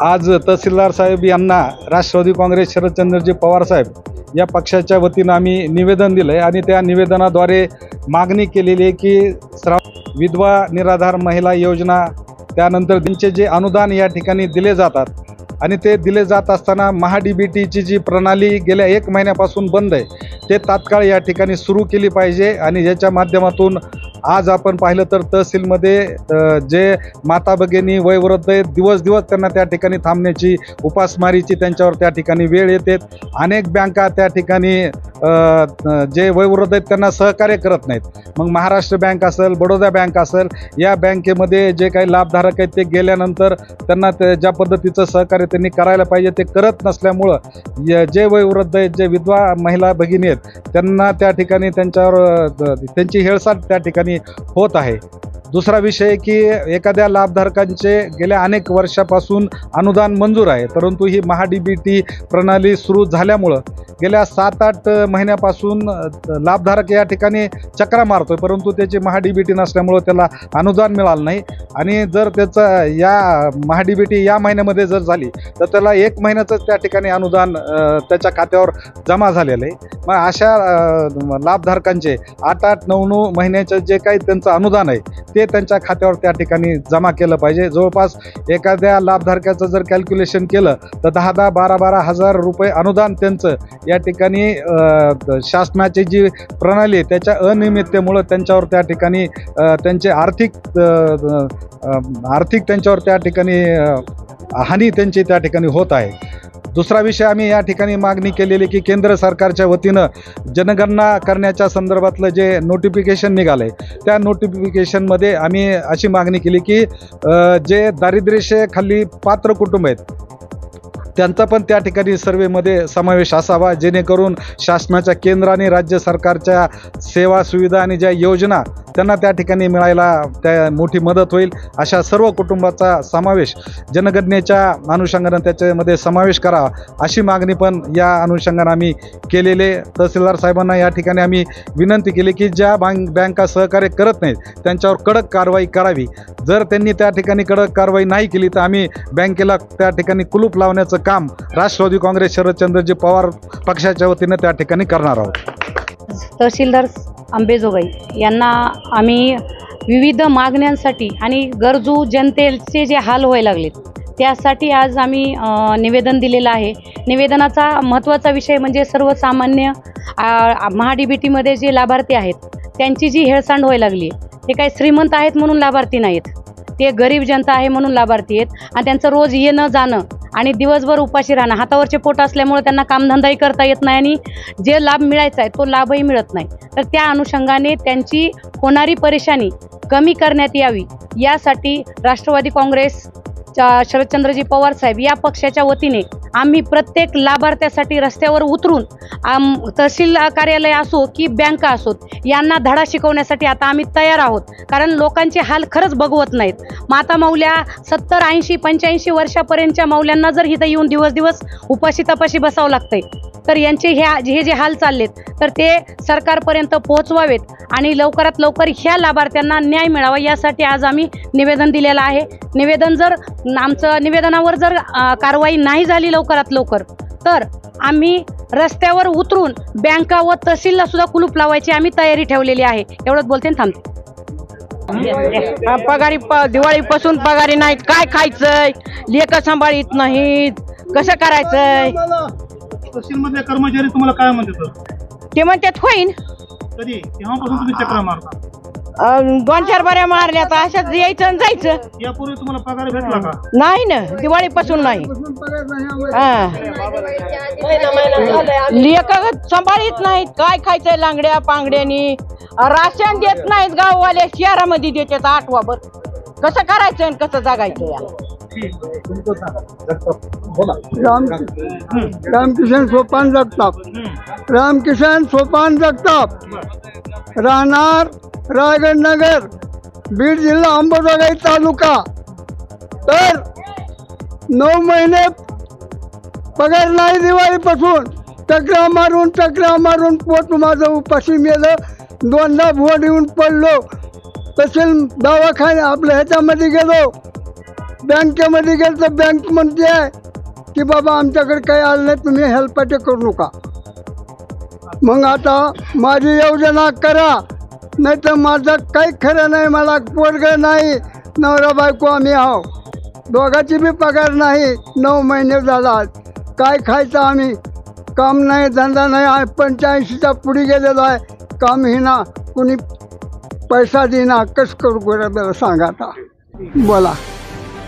आज तहसीलदार साहेब यांना राष्ट्रवादी काँग्रेस शरदचंद्रजी पवार साहेब या पक्षाच्या वतीनं आम्ही निवेदन दिलं आहे आणि त्या निवेदनाद्वारे मागणी केलेली आहे की श्रा विधवा निराधार महिला योजना त्यानंतर त्यांचे जे अनुदान या ठिकाणी दिले जातात आणि ते दिले जात असताना महा डी बी टीची जी प्रणाली गेल्या एक महिन्यापासून बंद आहे ते तात्काळ या ठिकाणी सुरू केली पाहिजे आणि याच्या माध्यमातून आज आपण पाहिलं तर तहसीलमध्ये जे माता भगिनी वयवृद्ध आहेत दिवस दिवस त्यांना त्या ठिकाणी थांबण्याची उपासमारीची त्यांच्यावर त्या ठिकाणी वेळ येते. अनेक बँका त्या ठिकाणी जे वयवृद्ध आहेत त्यांना सहकार्य करत नाहीत. मग महाराष्ट्र बँक असेल बडोदा बँक असेल या बँकेमध्ये जे काही लाभधारक आहेत ते गेल्यानंतर त्यांना ते ज्या पद्धतीचं सहकार्य त्यांनी करायला पाहिजे ते करत नसल्यामुळं जे वयोवृद्ध आहेत जे विधवा महिला भगिनी आहेत त्यांना त्या ठिकाणी त्यांच्यावर त्यांची हेळसाट त्या ठिकाणी होत आहे. दुसरा विषय की एखाद्या लाभधारकांचे गेल्या अनेक वर्षापासून अनुदान मंजूर आहे परंतु ही महाडीबीटी बी टी प्रणाली सुरू झाल्यामुळं गेल्या सात आठ महिन्यापासून लाभधारक या ठिकाणी चक्रा मारतोय परंतु त्याची महाडीबीटी बी टी नसल्यामुळं त्याला अनुदान मिळालं नाही. आणि जर त्याचं या महाडीबीटी या महिन्यामध्ये जर झाली तर त्याला एक महिन्याचं त्या ठिकाणी अनुदान त्याच्या खात्यावर जमा झालेलं आहे. मग अशा लाभधारकांचे आठ आठ नऊ नऊ महिन्याचं जे काही त्यांचं अनुदान आहे ते त्यांच्या खात्यावर त्या ठिकाणी जमा केलं पाहिजे. जवळपास एखाद्या लाभधारकाचं जर कॅल्क्युलेशन केलं तर दहा दहा बारा बारा हजार रुपये अनुदान त्यांचं या ठिकाणी शासनाची जी प्रणाली आहे त्याच्या अनियमिततेमुळं त्यांच्यावर त्या ठिकाणी त्यांचे आर्थिक आर्थिक त्यांच्यावर त्या ठिकाणी हानी त्यांची त्या ठिकाणी होत आहे. दुसरा विषय आम्ही या ठिकाणी मागणी केलेली की केंद्र सरकारच्या वतीनं जनगणना करण्याच्या संदर्भातलं जे नोटिफिकेशन निघालं आहे त्या नोटिफिकेशनमध्ये आम्ही अशी मागणी केली की जे जे दारिद्र्यरेषेखाली पात्र कुटुंब आहेत त्यांचा पण त्या ठिकाणी सर्वेमध्ये समावेश असावा जेणेकरून शासनाच्या केंद्र आणि राज्य सरकारच्या सेवा सुविधा आणि ज्या योजना त्यांना त्या ठिकाणी मिळायला त्या मोठी मदत होईल अशा सर्व कुटुंबाचा समावेश जनगणनेच्या अनुषंगानं त्याच्यामध्ये समावेश करावा अशी मागणी पण या अनुषंगानं आम्ही केलेले. तहसीलदार साहेबांना या ठिकाणी आम्ही विनंती केली की ज्या बँक बँका सहकार्य करत नाहीत त्यांच्यावर कडक कारवाई करावी. जर त्यांनी त्या ठिकाणी कडक कारवाई नाही केली तर आम्ही बँकेला त्या ठिकाणी कुलूप लावण्याचं काम राष्ट्रवादी काँग्रेस शरदचंद्रजी पवार पक्षाच्या वतीनं त्या ठिकाणी करणार आहोत. तहसीलदार अंबेजोगाई यांना आम्ही विविध मागण्यांसाठी आणि गरजू जनतेचे जे हाल व्हायला लागलेत त्यासाठी आज आम्ही निवेदन दिलेलं आहे. निवेदनाचा महत्त्वाचा विषय म्हणजे सर्वसामान्य महाडीबीटीमध्ये बी टीमध्ये जे लाभार्थी आहेत त्यांची जी हेळसांड व्हायला लागली ते काही श्रीमंत आहेत म्हणून लाभार्थी नाहीत. ते गरीब जनता आहे म्हणून लाभार्थी आहेत आणि त्यांचं रोज येणं जाणं आणि दिवसभर उपाशी राहणं. हातावरचे पोट असल्यामुळे त्यांना कामधंदाही करता येत नाही आणि जे लाभ मिळायचा आहे तो लाभही मिळत नाही. तर त्या अनुषंगाने त्यांची होणारी परेशानी कमी करण्यात यावी. यासाठी राष्ट्रवादी काँग्रेस शरदचंद्रजी पवार साहेब या पक्षाच्या वतीने आम्ही प्रत्येक लाभार्थ्यासाठी रस्त्यावर उतरून आम तहसील कार्यालय असो की बँका असोत यांना धडा शिकवण्यासाठी आता आम्ही तयार आहोत. कारण लोकांचे हाल खरंच बघवत नाहीत. माता मौल्या सत्तर ऐंशी पंच्याऐंशी वर्षापर्यंतच्या मौल्यांना जर इथं येऊन दिवस दिवस उपाशी तपाशी बसावं लागतंय तर यांचे हे हे जे हाल चाललेत तर ते सरकारपर्यंत पोहोचवावेत आणि लवकरात लवकर ह्या लाभार्थ्यांना न्याय मिळावा यासाठी आज आम्ही निवेदन दिलेलं आहे. निवेदन जर आमचं निवेदनावर जर कारवाई नाही झाली लवकरात लवकर तर आम्ही रस्त्यावर उतरून बँका व तहसीलला सुद्धा कुलूप लावायची आम्ही तयारी ठेवलेली आहे. एवढंच बोलते थांबते. हा, पगारी प दिवाळीपासून पगारी नाहीत. काय खायचंय? लेख सांभाळीत नाहीत. कसं करायचंय? कर्मचारी तुम्हाला काय म्हणतात ते म्हणतात होईन. कधी? केव्हापासून तुम्ही चक्रा मारता. दोन चार बऱ्या मारल्या तर अशाच यायचं आणि जायचं. यापूर्वी तुम्हाला पगार भेटला का? नाही ना दिवाळीपासून नाही. हा. लेख सांभाळीत नाहीत काय खायचंय लांगड्या पांगड्यानी. राशन देत नाहीत गाववाले शहरामध्ये देतात आठवाभर कसं करायचं आणि कसं जगायचं या? राम रामकिशन सोपान जगताप. रामकिशन सोपान जगताप. राहणार रायगड नगर बीड जिल्हा अंबाजोगाई तालुका. तर नऊ महिने पगार नाही दिवाळीपासून. चक्रा मारून चक्रा मारून पोट माझं उपाशी मेलं. दोनदा भुवड येऊन पडलो. तसेच दवाखाने आपल्या ह्याच्यामध्ये गेलो. बँकेमध्ये गेलो तर बँक म्हणते की बाबा आमच्याकडे काही आलं नाही तुम्ही हेल्पाटे करू नका. मग आता माझी योजना करा. नाही तर माझं काही खरं नाही मला पोरग नाही नवरा बायको आम्ही आहो दोघाची बी पगार नाही नऊ महिने झाला. काय खायचं आम्ही? काम नाही धंदा नाही आहे. पंच्याऐंशीच्या पुढे गेलेलो आहे. काम हिना कुणी पैसा देईन कस करू बरं सांगा आता. बोला.